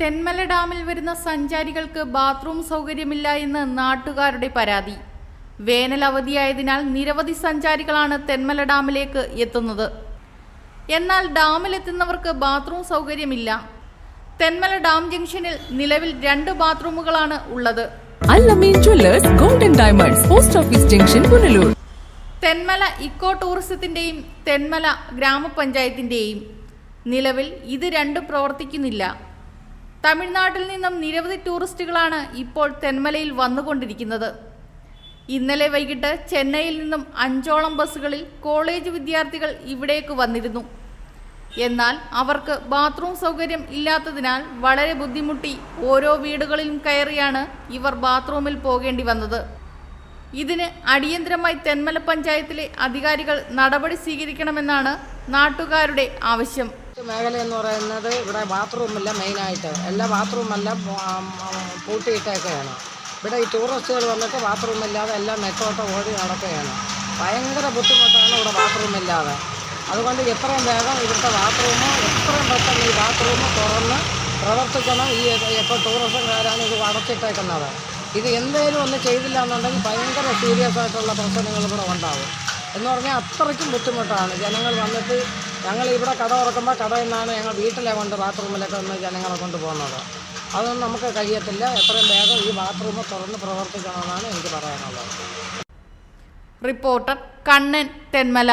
തെന്മല ഡാമിൽ വരുന്ന സഞ്ചാരികൾക്ക് ബാത്റൂം സൗകര്യമില്ല എന്ന് നാട്ടുകാരുടെ പരാതി. വേനൽ അവധിയായതിനാൽ നിരവധി സഞ്ചാരികളാണ് തെന്മല ഡാമിലേക്ക് എത്തുന്നത്. എന്നാൽ ഡാമിലെത്തുന്നവർക്ക് ബാത്റൂം സൗകര്യമില്ല. തെന്മല ഡാം ജംഗ്ഷനിൽ നിലവിൽ രണ്ട് ബാത്റൂമുകളാണ് ഉള്ളത്. Allameen jewellers golden diamonds post office junction Punalur. Thenmala eco ടൂറിസത്തിന്റെയും Thenmala ഗ്രാമപഞ്ചായത്തിന്റെയും. നിലവിൽ ഇത് രണ്ടും പ്രവർത്തിക്കുന്നില്ല. തമിഴ്നാട്ടിൽ നിന്നും നിരവധി ടൂറിസ്റ്റുകളാണ് ഇപ്പോൾ തെന്മലയിൽ വന്നുകൊണ്ടിരിക്കുന്നത്. ഇന്നലെ വൈകിട്ട് ചെന്നൈയിൽ നിന്നും അഞ്ചോളം ബസ്സുകളിൽ കോളേജ് വിദ്യാർത്ഥികൾ ഇവിടേക്ക് വന്നിരുന്നു. എന്നാൽ അവർക്ക് ബാത്റൂം സൗകര്യം ഇല്ലാത്തതിനാൽ വളരെ ബുദ്ധിമുട്ടി ഓരോ വീടുകളിലും കയറിയാണ് ഇവർ ബാത്റൂമിൽ പോകേണ്ടി വന്നത്. ഇതിന് അടിയന്തരമായി തെന്മല പഞ്ചായത്തിലെ അധികാരികൾ നടപടി സ്വീകരിക്കണമെന്നാണ് നാട്ടുകാരുടെ ആവശ്യം. ഈ മേഖല എന്ന് പറയുന്നത് ഇവിടെ ബാത്റൂമില്ല മെയിനായിട്ട് എല്ലാ ബാത്റൂമെല്ലാം പൂട്ടിയിട്ടൊക്കെയാണ്. ഇവിടെ ഈ ടൂറിസ്റ്റുകൾ വന്നിട്ട് ബാത്റൂമില്ലാതെ എല്ലാം നെറ്റോട്ട് ഓടി നടക്കുകയാണ്. ഭയങ്കര ബുദ്ധിമുട്ടാണ് ഇവിടെ ബാത്റൂമില്ലാതെ അതുകൊണ്ട് എത്രയും വേഗം ഇവിടുത്തെ ബാത്റൂം എത്രയും പെട്ടെന്ന് ഈ ബാത്റൂം തുറന്ന് പ്രവർത്തിക്കണം. ഈ ഇപ്പോൾ ടൂറിസംകാരാണ് ഇത് അടച്ചിട്ടേക്കുന്നത്. ഇത് എന്തേലും ഒന്ന് ചെയ്തില്ല എന്നുണ്ടെങ്കിൽ ഭയങ്കര സീരിയസ് ആയിട്ടുള്ള പ്രശ്നങ്ങൾ ഇവിടെ ഉണ്ടാവും. എന്ന് പറഞ്ഞാൽ അത്രയ്ക്കും ബുദ്ധിമുട്ടാണ്. ജനങ്ങൾ വന്നിട്ട് ഞങ്ങൾ ഇവിടെ കട തുറക്കുമ്പോൾ കടയിൽ നിന്നാണ് ഞങ്ങൾ വീട്ടിലെ കൊണ്ട് ബാത്റൂമിലൊക്കെ ഒന്ന് ജനങ്ങളെ കൊണ്ട് പോകുന്നത്. അതൊന്നും നമുക്ക് കഴിയത്തില്ല. എത്രയും വേഗം ഈ ബാത്റൂം തുറന്ന് പ്രവർത്തിക്കണമെന്നാണ് എനിക്ക് പറയാനുള്ളത്. റിപ്പോർട്ടർ കണ്ണൻ തെന്മല.